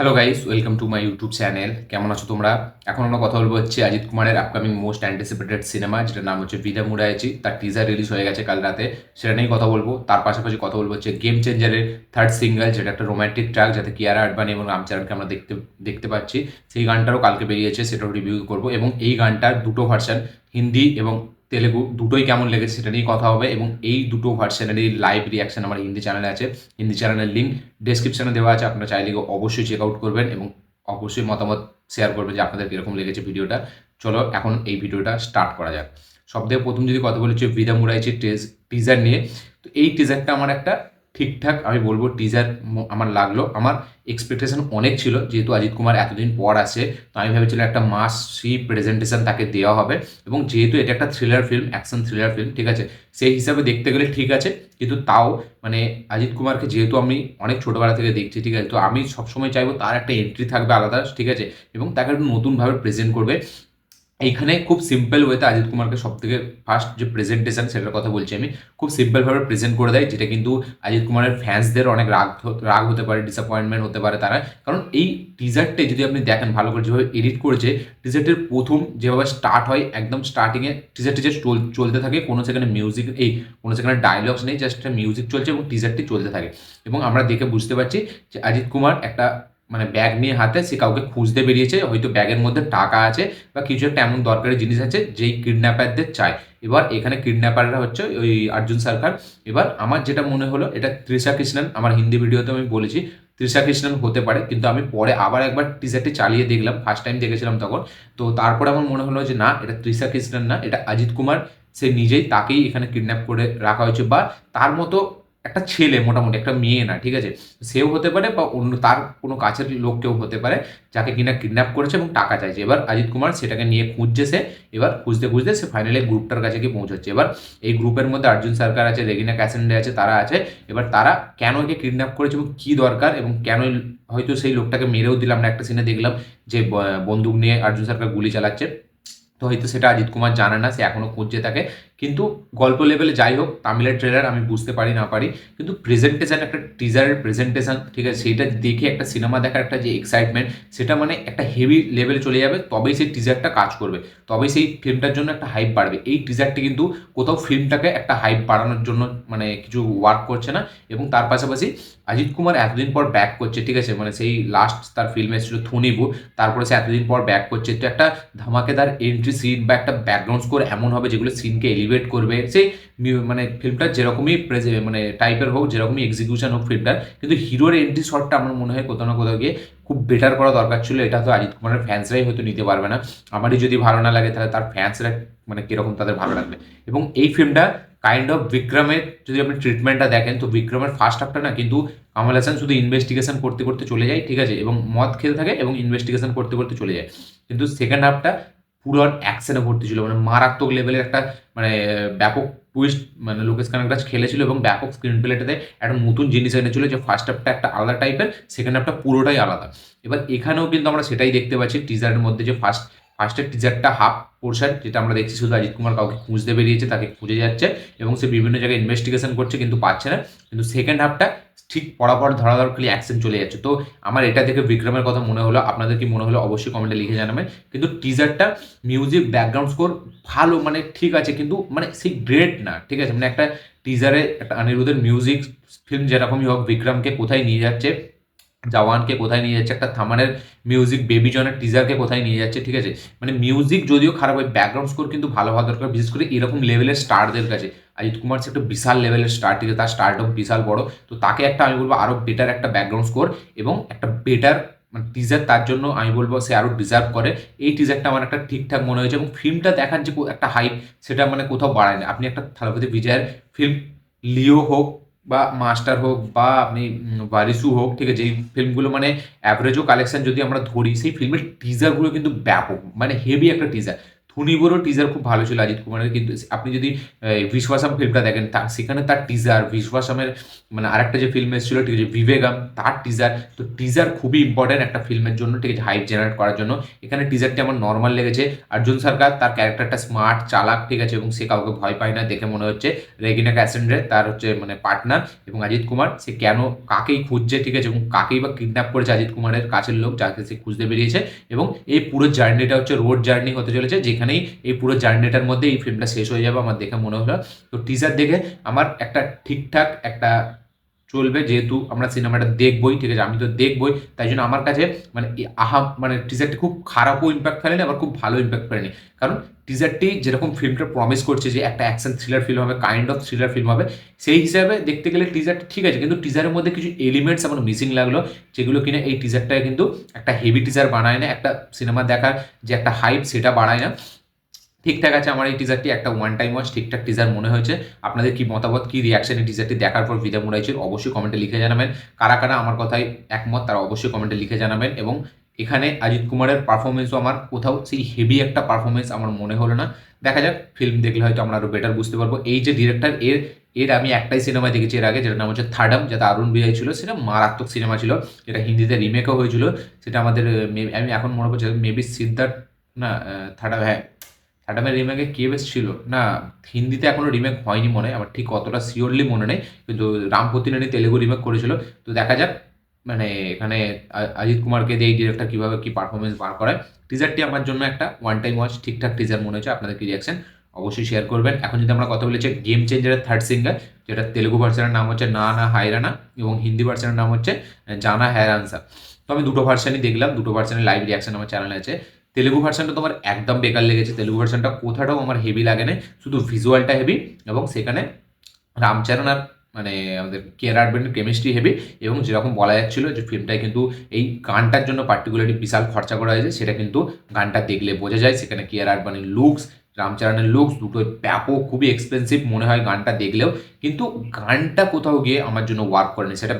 Hello guys welcome to my YouTube channel কেমন আছো তোমরা? এখন আমরা কথা বলব হচ্ছে অজিত কুমারের আপকামিং মোস্ট অ্যান্টিসিপেটেড সিনেমা যেটার নাম হচ্ছে বিদা মুরাইচি তার টিজার রিলিজ হয়ে গেছে কাল রাতে। সেটা নিয়েই কথা বলব। তার পাশাপাশি কথা বলব হচ্ছে গেম চেঞ্জারের থার্ড সিঙ্গেল যেটা একটা রোম্যান্টিক ট্র্যাক যাতে কিয়ারা আডবানি এবং রামচরণকে আমরা দেখতে দেখতে পাচ্ছি। সেই গানটারও কালকে বেরিয়েছে, সেটাও রিভিউ করব। এবং এই গানটার দুটো ভার্সন হিন্দি এবং তেলেগু দুটোই কেমন লেগেছে সেটা নিয়ে কথা হবে এবং এই দুটো ভার্সনেরই লাইভ রিয়াকশন আমার হিন্দি চ্যানেলে আছে। হিন্দি চ্যানেলের লিঙ্ক ডিসক্রিপশানে দেওয়া আছে, আপনারা চাইলে অবশ্যই চেক আউট করবেন এবং অবশ্যই মতামত শেয়ার করবেন যে আপনাদের কীরকম লেগেছে ভিডিওটা। চলো এখন এই ভিডিওটা স্টার্ট করা যাক। সব থেকে প্রথম যদি কথা বলেছি ভিদা মুরাইচির টেজ টিজার নিয়ে। তো এই টিজারটা আমার একটা ঠিকঠাক, আমি বলব টিজার আমার লাগল। আমার এক্সপেকটেশন অনেক ছিল, যেহেতু অজিত কুমার এতদিন পর আসে, তো আমি ভেবেছিলাম একটা মাসি প্রেজেন্টেশন তাকে দেওয়া হবে। এবং যেহেতু এটা একটা thriller film action thriller film ঠিক আছে? সেই হিসাবে দেখতে গেলে ঠিক আছে, কিন্তু তাও মানে অজিত কুমারকে যেহেতু আমি অনেক ছোটোবেলা থেকে দেখছি, ঠিক আছে? তো আমি সবসময় চাইব তার একটা এন্ট্রি থাকবে আলাদা, ঠিক আছে? এবং তাকে একটু নতুনভাবে প্রেজেন্ট করবে। এইখানে খুব সিম্পল ওয়েতে অজিত কুমারকে সব থেকে ফার্স্ট যে প্রেজেন্টেশন সেটার কথা বলছি আমি, খুব সিম্পলভাবে প্রেজেন্ট করে দেয়, যেটা কিন্তু অজিত কুমারের ফ্যান্সদের অনেক রাগ রাগ হতে পারে ডিসঅ্যাপয়েন্টমেন্ট হতে পারে তারা। কারণ এই টিজারটে যদি আপনি দেখেন ভালো করে, যেভাবে এডিট করেছে টিজারটির প্রথম যেভাবে স্টার্ট হয়, একদম স্টার্টিংয়ে টিজার টিজার চলতে থাকে, কোনো সেখানে মিউজিক এই কোনো সেখানে ডায়লগস নেই জাস্ট মিউজিক চলছে এবং টিজারটি চলতে থাকে। এবং আমরা দেখে বুঝতে পারছি যে অজিত কুমার একটা মানে ব্যাগ নিয়ে হাতে সে কাউকে খুঁজতে বেরিয়েছে, হয়তো ব্যাগের মধ্যে টাকা আছে বা কিছু একটা এমন দরকারি জিনিস আছে যেই কিডন্যাপারদের চায়। এবার এখানে কিডন্যাপাররা হচ্ছে ওই অর্জুন সরকার। এবার আমার যেটা মনে হলো, এটা ত্রিশা কৃষ্ণন, আমার হিন্দি ভিডিওতে আমি বলেছি, ত্রিশা কৃষ্ণন হতে পারে, কিন্তু আমি পরে আবার একবার টিজারটি চালিয়ে দেখলাম ফার্স্ট টাইম দেখেছিলাম তখন। তো তারপরে আমার মনে হলো যে না, এটা ত্রিশা কৃষ্ণন না, এটা অজিত কুমার, সে নিজেই তাকেই এখানে কিডন্যাপ করে রাখা হয়েছে বা তার মতো একটা ছেলে, মোটামুটি একটা মেয়ে না, ঠিক আছে? সেও হতে পারে বা অন্য তার কোনো কাছের লোক কেউ হতে পারে, যাকে কিনা কিডন্যাপ করেছে এবং টাকা চাইছে। এবার অজিত কুমার সেটাকে নিয়ে খুঁজছে সে, এবার খুঁজতে খুঁজতে সে ফাইনালি গ্রুপটার কাছে গিয়ে পৌঁছচ্ছে। এবার এই গ্রুপের মধ্যে অর্জুন সরকার আছে, রেগিনা ক্যাসেন্ডে আছে, তারা আছে। এবার তারা কেন একে কিডন্যাপ করেছে এবং কী দরকার এবং কেন হয়তো সেই লোকটাকে মেরেও দিলাম না? একটা সিনে দেখলাম যে বন্দুক নিয়ে অর্জুন সরকার গুলি চালাচ্ছে। তো হয়তো সেটা অজিত কুমার জানে না, সে এখনও খুঁজছে থাকে কিন্তু গল্প লেভেলে যাই হোক, তামিলের ট্রেলার আমি বুঝতে পারি না পারি, কিন্তু প্রেজেন্টেশন একটা টিজারের প্রেজেন্টেশন ঠিক আছে, সেইটা দেখে একটা সিনেমা দেখার একটা যে এক্সাইটমেন্ট সেটা মানে একটা হেভি লেভেলে চলে যাবে, তবেই সেই টিজারটা কাজ করবে, তবেই সেই ফিল্মটার জন্য একটা হাইপ বাড়বে। এই টিজারটি কিন্তু কোথাও ফিল্মটাকে একটা হাইপ বাড়ানোর জন্য মানে কিছু ওয়ার্ক করছে না, এবং তার পাশাপাশি অজিত কুমার এতদিন পর ব্যাক করছে, ঠিক আছে মানে সেই লাস্ট তার ফিল্ম এসেছিল থুনিবু তারপরে সে এতদিন পর ব্যাক করছে। তো একটা ধামাকেদার এন্ট্রি সিন বা একটা ব্যাকগ্রাউন্ড স্কোর এমন হবে যেগুলো সিনকে এলিভেট করবে, সেই মানে ফিল্মটা যেরকমই মানে টাইপের হোক, যেরকমই এক্সিকিউশন হোক ফিল্মটার কিন্তু হিরোর এন্ট্রি শটটা আমার মনে হয় কোথাও না কোথাও গিয়ে খুব বেটার করা দরকার ছিল। এটা তো অজিত কুমারের ফ্যান্সরাই হয়তো নিতে পারবে না। আমারই যদি ভালো না লাগে, তাহলে তার ফ্যান্সরা মানে কীরকম তাদের ভালো লাগবে। এবং এই ফিল্মটা কাইন্ড অফ বিক্রমের যদি আপনি ট্রিটমেন্টটা দেখেন, তো বিক্রমের ফার্স্ট হাফটা না, কিন্তু কামাল হাসান শুধু ইনভেস্টিগেশন করতে করতে চলে যায়, ঠিক আছে? এবং মদ খেতে থাকে এবং ইনভেস্টিগেশন করতে করতে চলে যায়। কিন্তু সেকেন্ড হাফটা পুরো অ্যাকশনে ভর্তি ছিল। মানে মারাত্মক লেভেলের একটা মানে ব্যাপক টুইস্ট মানে লোকেশ কানাকরাজ খেলেছিল এবং ব্যাপক স্ক্রিন প্লেটাতে একটা নতুন জিনিস এনেছিল যে ফার্স্ট হাফটা একটা আলাদা টাইপের সেকেন্ড হাফটা পুরোটাই আলাদা। এবার এখানেও কিন্তু আমরা সেটাই দেখতে পাচ্ছি টিজারের মধ্যে যে ফার্স্ট ফার্স্টের টিজারটা হাফ পোর্শন যেটা আমরা দেখছি শুধু অজিত কুমার কাউকে খুঁজতে বেরিয়েছে, তাকে খুঁজে যাচ্ছে এবং সে বিভিন্ন জায়গায় ইনভেস্টিগেশন করছে কিন্তু পাচ্ছে না। কিন্তু সেকেন্ড হাফটা ঠিক পরাপর ধরাধরকালি অ্যাকশন চলে যাচ্ছে। তো আমার এটা দেখে বিক্রমের কথা মনে হলো, আপনাদের কি মনে হলো অবশ্যই কমেন্টে লিখে জানাবেন। কিন্তু টিজারটা মিউজিক ব্যাকগ্রাউন্ড স্কোর ভালো মানে ঠিক আছে, কিন্তু মানে সেই গ্রেট না, ঠিক আছে? মানে একটা টিজারে একটা অনিরুদ্ধের মিউজিক ফিল্ম যেরকমই হোক, বিক্রমকে কোথায় নিয়ে যাচ্ছে জওয়ানকে কোথায় নিয়ে যাচ্ছে, একটা থামানের মিউজিক বেবি জনের টিজারকে কোথায় নিয়ে যাচ্ছে, ঠিক আছে? মানে মিউজিক যদিও খারাপ হয় ব্যাকগ্রাউন্ড স্কোর কিন্তু ভালো হওয়া দরকার, বিশেষ করে এরকম লেভেলের স্টারদের কাছে। অজিত কুমার একটা বিশাল লেভেলের স্টার ঠিক আছে? তার স্টারটাও বিশাল বড়। তো তাকে একটা, আমি বলব আরও বেটার একটা ব্যাকগ্রাউন্ড স্কোর এবং একটা বেটার মানে টিজার তার জন্য আমি বলব, সে আরও ডিজার্ভ করে। এই টিজারটা আমার একটা ঠিকঠাক মনে হয়েছে এবং ফিল্মটা দেখার যে একটা হাইপ সেটা মানে কোথাও বাড়ায় না। আপনি একটা থালাপতি বিজয়ের ফিল্ম লিও হোক বা মাস্টার হোক বা আপনি বারিসু হোক, ঠিক আছে, এই ফিল্মগুলো মানে অ্যাভারেজও কালেকশন যদি আমরা ধরি, সেই ফিল্মের টিজারগুলো কিন্তু ব্যাপক মানে হেভি একটা টিজার ধুনিবরও টিজার খুব ভালো ছিল অজিত কুমারের, কিন্তু আপনি যদি বিশ্বাসাম ফিল্মটা দেখেন তার সেখানে তার টিজার বিশ্বাসামের মানে আরেকটা যে ফিল্ম এসেছিল, ঠিক আছে বিবেগাম তার টিজার তো টিজার খুবই ইম্পর্টেন্ট একটা ফিল্মের জন্য, ঠিক আছে হাইপ জেনারেট করার জন্য। এখানে টিজারটি আমার নর্মাল লেগেছে। অর্জুন সরকার, তার ক্যারেক্টারটা স্মার্ট চালাক, ঠিক আছে, এবং সে কাউকে ভয় পায় না, দেখে মনে হচ্ছে রেগিনা ক্যাসেন্ড্রে, তার হচ্ছে মানে পার্টনার এবং অজিত কুমার, সে কেন কাকেই খুঁজছে, ঠিক আছে, এবং কাকেই বা কিডন্যাপ করেছে অজিত কুমারের কাছের লোক, যাকে সে খুঁজতে বেরিয়েছে, এবং এই পুরো জার্নিটা হচ্ছে রোড জার্নি হতে চলেছে যেখানেই এই পুরো জার্নিটার মধ্যে এই ফিল্মটা শেষ হয়ে যাবে আমার দেখে মনে হলো। তো টিজার দেখে আমার একটা ঠিকঠাক একটা চলবে, যেহেতু আমরা সিনেমাটা দেখবই, ঠিক আছে? আমি তো দেখবই, তাই জন্য আমার কাছে মানে আহা মানে টিজারটি খুব খারাপও ইম্প্যাক্ট ফেলেনি, আবার খুব ভালো ইম্প্যাক্ট ফেলেনি। কারণ টিজারটি যেরকম ফিল্মটা প্রমিস করছে যে একটা অ্যাকশন থ্রিলার ফিল্ম হবে কাইন্ড অফ থ্রিলার ফিল্ম হবে, সেই হিসাবে দেখতে গেলে টিজারটা ঠিক আছে, কিন্তু টিজারের মধ্যে কিছু এলিমেন্টস আমার মিসিং লাগল, যেগুলো কিনা এই টিজারটাকে কিন্তু একটা হেভি টিজার বানায় না, একটা সিনেমা দেখার যে একটা হাইপ সেটা বাড়ায় না। ঠিকঠাক আছে আমার এই টিজারটি একটা ওয়ান টাইম ওয়াচ ঠিকঠাক টিজার মনে হয়েছে। আপনাদের কি মতামত, কি রিয়াকশন এই টিজারটি দেখার পর বিদা মুরাইচির অবশ্যই কমেন্টে লিখে জানাবেন। কারা কারা আমার কথায় একমত, তারা অবশ্যই কমেন্টে লিখে জানাবেন এবং এখানে অজিত কুমারের পারফরমেন্সও আমার কোথাও সেই হেভি একটা পারফরমেন্স আমার মনে হলো না। দেখা যাক ফিল্ম দেখলে হয়তো আমরা আরও বেটার বুঝতে পারব। এই যে ডিরেক্টর এর এর আমি একটাই সিনেমা দেখেছি এর আগে, যেটার নাম হচ্ছে থার্ডাম যেটা অরুণ বিজয় ছিল, সেটা মারাত্মক সিনেমা ছিল। যেটা হিন্দিতে রিমেকও হয়েছিল। সেটা আমাদের, আমি এখন মনে করছি মেবি সিদ্ধার্থ, না থার্ডাম হ্যাঁ থার্ডামের রিমেকে কে বেশ ছিল? না, হিন্দিতে এখনও রিমেক হয়নি মনে হয় আমার ঠিক অতটা শিওরলি মনে নেই, কিন্তু রামপতিনানি তেলেগু রিমেক করেছিল। তো দেখা যাক মানে এখানে অজিত কুমারকে দিয়ে এই ডিরেক্টর কীভাবে কী পারফরমেন্স বার করায়। টিজারটি আমার জন্য একটা ওয়ান টাইম ওয়াচ ঠিকঠাক টিজার মনে হচ্ছে, আপনাদের কি রিয়াকশন অবশ্যই শেয়ার করবেন। এখন যদি আমরা কথা বলেছি গেম চেঞ্জারের থার্ড সিঙ্গার যেটা তেলেগু ভার্সনের নাম হচ্ছে না না হায়রানা, এবং হিন্দি ভার্সনের নাম হচ্ছে জানা হ্যারানসা তো আমি দুটো ভার্সানই দেখলাম, দুটো ভার্সানের লাইভ রিয়াকশন আমার চ্যানেলে আছে। তেলেগু ভার্সনটা তোমার একদম বেকার লেগেছে। তেলেগু ভার্সনটা কোথাটাও আমার হেভি লাগে না। শুধু ভিজুয়ালটা হেভি এবং সেখানে রামচরণ আর মানে আমাদের কেয়ার আর্টবেন্ডের কেমিস্ট্রি হেভি এবং যেরকম বলা যাচ্ছিল যে ফিল্মটায় কিন্তু এই গানটার জন্য পার্টিকুলারলি বিশাল খরচা করা হয়েছে, সেটা কিন্তু গানটা দেখলে বোঝা যায়। সেখানে কেয়ার আর্টবানের লুকস রামচরণের লুকস দুটো ব্যাপক, খুবই এক্সপেন্সিভ মনে হয় গানটা দেখলেও। কিন্তু গানটা কোথাও গিয়ে আমার জন্য ওয়ার্ক করেনি। সেটা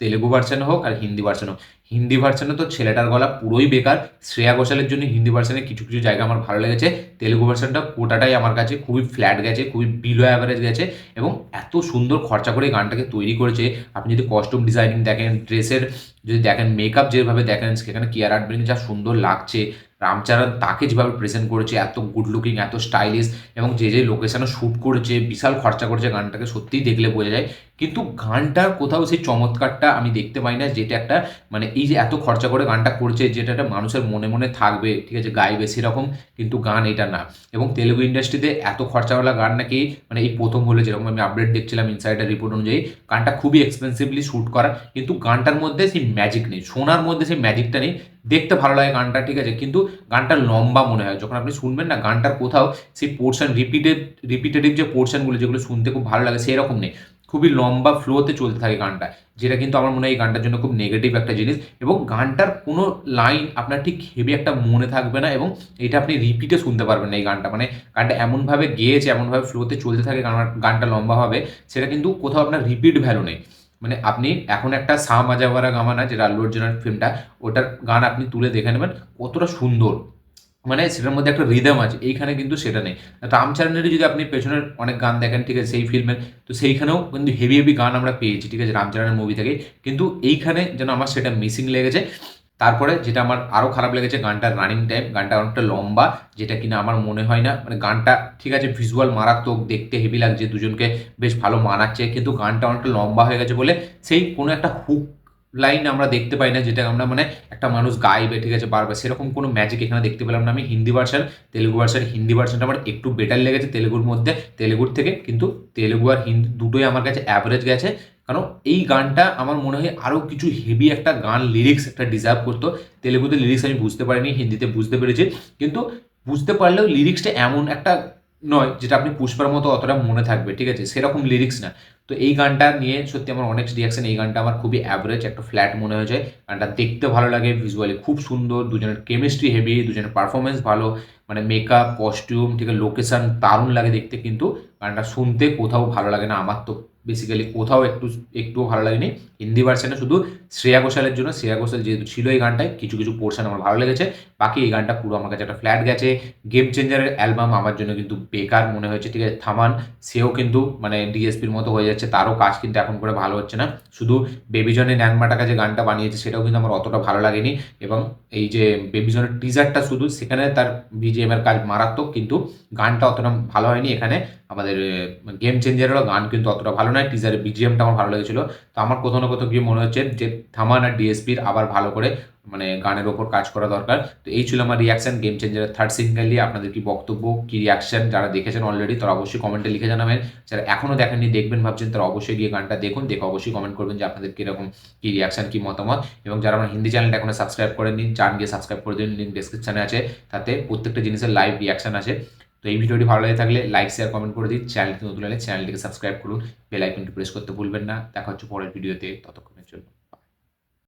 তেলেগু ভার্সানে হোক আর হিন্দি ভার্সানে হোক। হিন্দি ভার্সানে তো ছেলেটার গলা পুরোই বেকার। শ্রেয়া ঘোষালের জন্য হিন্দি ভার্সানে কিছু কিছু জায়গা আমার ভালো লেগেছে। তেলেগু ভার্সানটা কোটাটাই আমার কাছে খুবই ফ্ল্যাট গেছে, খুবই বিলো অ্যাভারেজ গেছে এবং এত সুন্দর খরচা করে গানটাকে তৈরি করেছে। আপনি যদি কস্টিউম ডিজাইনিং দেখেন ড্রেসের যদি দেখেন মেকআপ যেভাবে দেখেন, সেখানে কেয়ার আর্ট যা সুন্দর লাগছে রামচারণ তাকে যেভাবে প্রেজেন্ট করেছে, এত গুড লুকিং এত স্টাইলিশ এবং যে যে লোকেশনে শ্যুট করেছে, বিশাল খরচা করেছে গানটাকে সত্যিই দেখলে বোঝা যায়। কিন্তু গানটার কোথাও সেই চমৎকারটা আমি দেখতে পাই না, যেটা একটা মানে এই যে এত খরচা করে গানটা করছে, যেটা একটা মানুষের মনে মনে থাকবে, ঠিক আছে, গাইবে সেরকম কিন্তু গান এটা না। এবং তেলুগু ইন্ডাস্ট্রিতে এত খরচাওয়ালা গান নাকি মানে এই প্রথম হলে, যেরকম আমি আপডেট দেখছিলাম ইনসাইডার রিপোর্ট অনুযায়ী, গানটা খুবই এক্সপেন্সিভলি শ্যুট করা, কিন্তু গানটার মধ্যে সেই ম্যাজিক নেই শোনার মধ্যে সেই ম্যাজিকটা নেই দেখতে ভালো লাগে গানটা, ঠিক আছে? কিন্তু গানটা লম্বা মনে হয়। যখন আপনি শুনবেন না, গানটার কোথাও সেই পোর্শন রিপিটেড রিপিটেটিভ যে পোর্শনগুলো যেগুলো শুনতে খুব ভালো লাগে সেই রকম নেই। খুবই লম্বা ফ্লোতে চলতে থাকে গানটা, যেটা কিন্তু আমার মনে হয় এই গানটার জন্য খুব নেগেটিভ একটা জিনিস। এবং গানটার কোনো লাইন আপনার ঠিক হেভি একটা মনে থাকবে না এবং এটা আপনি রিপিটে শুনতে পারবেন না এই গানটা। মানে গানটা এমনভাবে গেয়েছে, এমনভাবে ফ্লোতে চলতে থাকে, গান- গানটা লম্বা হবে, সেটা কিন্তু কোথাও আপনার রিপিট ভ্যালু নেই। মানে আপনি এখন একটা সা মাজাওয়ারা গামানা যেটা আল্লু অর্জুনের ফিল্মটা, ওটার গান আপনি তুলে দেখে নেবেন, কতটা সুন্দর। মানে সেটার মধ্যে একটা রিদম আছে, এইখানে কিন্তু সেটা নেই। রামচরণেরই যদি আপনি পেছনের অনেক গান দেখেন, ঠিক আছে, সেই ফিল্মের, তো সেইখানেও কিন্তু হেভি হেভি গান আমরা পেয়েছি, ঠিক আছে রামচরণের মুভি থেকে। কিন্তু এইখানে যেন আমার সেটা মিসিং লেগেছে তারপরে যেটা আমার আরও খারাপ লেগেছে, গানটার রানিং টাইম গানটা অনেকটা লম্বা, যেটা কিনা আমার মনে হয় না মানে গানটা ঠিক আছে ভিজুয়াল মারাত্মক, দেখতে হেভি লাগছে, দুজনকে বেশ ভালো মানাচ্ছে, কিন্তু গানটা অনেকটা লম্বা হয়ে গেছে বলে সেই কোনো একটা হুক লাইন আমরা দেখতে পাই না, যেটা আমরা মানে একটা মানুষ গাইবে, ঠিক আছে, বারবার। সেরকম কোনো ম্যাজিক এখানে দেখতে পেলাম না আমি, হিন্দি ভার্সান তেলেগু ভার্সান হিন্দি ভার্সানটা আমার একটু বেটার লেগেছে, তেলেগুর মধ্যে, তেলেগুর থেকে, কিন্তু তেলেগু আর হিন্দি দুটোই আমার কাছে অ্যাভারেজ গেছে। কারণ এই গানটা আমার মনে হয় আরও কিছু হেভি একটা গান লিরিক্স একটা ডিজার্ভ করতো। তেলেগুতে লিরিক্স আমি বুঝতে পারিনি, হিন্দিতে বুঝতে পেরেছি। কিন্তু বুঝতে পারলেও লিরিক্সটা এমন একটা নয় যেটা আপনি পুষ্পার মতো অতটা মনে থাকবে, ঠিক আছে? সেরকম লিরিক্স না। তো এই গানটা নিয়ে সত্যি আমার অনেক রিয়াকশন এই গানটা আমার খুবই অ্যাভারেজ একটা ফ্ল্যাট মনে হয়েছে। গানটা দেখতে ভালো লাগে ভিজুয়ালি খুব সুন্দর, দুজনের কেমিস্ট্রি হেভি দুজনের পারফরমেন্স ভালো মানে মেকআপ কস্টিউম ঠিক আছে লোকেশন দারুণ লাগে দেখতে। কিন্তু গানটা শুনতে কোথাও ভালো লাগে না, আমার তো বেসিক্যালি কোথাও একটু, একটুও ভালো লাগেনি। হিন্দি ভার্সানে শুধু শ্রেয়া ঘোষালের জন্য, শ্রেয়া ঘোষাল যেহেতু ছিল এই গানটায়, কিছু কিছু পোর্শন আমার ভালো লেগেছে। বাকি এই গানটা পুরো আমার কাছে একটা ফ্ল্যাট গেছে। গেম চেঞ্জারের অ্যালবাম আমার জন্য কিন্তু বেকার মনে হয়েছে, ঠিক আছে? থামান, সেও কিন্তু মানে ডিএসপির মতো হয়ে যাচ্ছে, তারও কাজ কিন্তু এখন করে ভালো হচ্ছে না। শুধু বেবিজনের ন্যানমাটাকা যে গানটা বানিয়েছে, সেটাও কিন্তু আমার অতটা ভালো লাগেনি। এবং এই যে বেবিজনের টিজারটা শুধু সেখানে তার বিজিএম এর কাজ মারাত্মক, কিন্তু গানটা অতটা ভালো হয়নি এখানে। আমাদের গেম চেঞ্জারেরও গান কিন্তু অতটা ভালো নয়। টিজারের বিজিএমটা আমার ভালো লেগেছিলো। তো আমার কোথাও না কোথাও গিয়ে মনে হচ্ছে যে থামান আর ডিএসপির আবার ভালো করে মানে গানের ওপর কাজ করা দরকার। তো এই ছিল আমার রিয়াকশান গেম চেঞ্জারের থার্ড সিঙ্গেল নিয়ে আপনাদের কি বক্তব্য, কি রিয়াকশন যারা দেখেছেন অলরেডি তারা অবশ্যই কমেন্টে লিখে জানাবেন। যারা এখনও দেখেননি, দেখবেন, ভাবছেন, তারা অবশ্যই গিয়ে গানটা দেখুন, দেখে অবশ্যই কমেন্ট করবেন যে আপনাদের কীরকম, কী রিয়াকশন কী মতামত। এবং যারা আমার হিন্দি চ্যানেলটা এখনও সাবস্ক্রাইব করে নিন চান গিয়ে সাবস্ক্রাইব করে দিন লিঙ্ক ডিসক্রিপশানে আছে। তাতে প্রত্যেকটা জিনিসের লাইভ রিয়াকশন আছে তো এই ভিডিওটি ভালো লাগে থাকলে লাইক শেয়ার কমেন্ট করে দিন। চ্যানেলটি নতুন হলে চ্যানেলটিকে সাবস্ক্রাইব করুন। বেল আইকনটি প্রেস করতে ভুলবেন না। দেখা হচ্ছে পরের ভিডিওতে ততক্ষণ।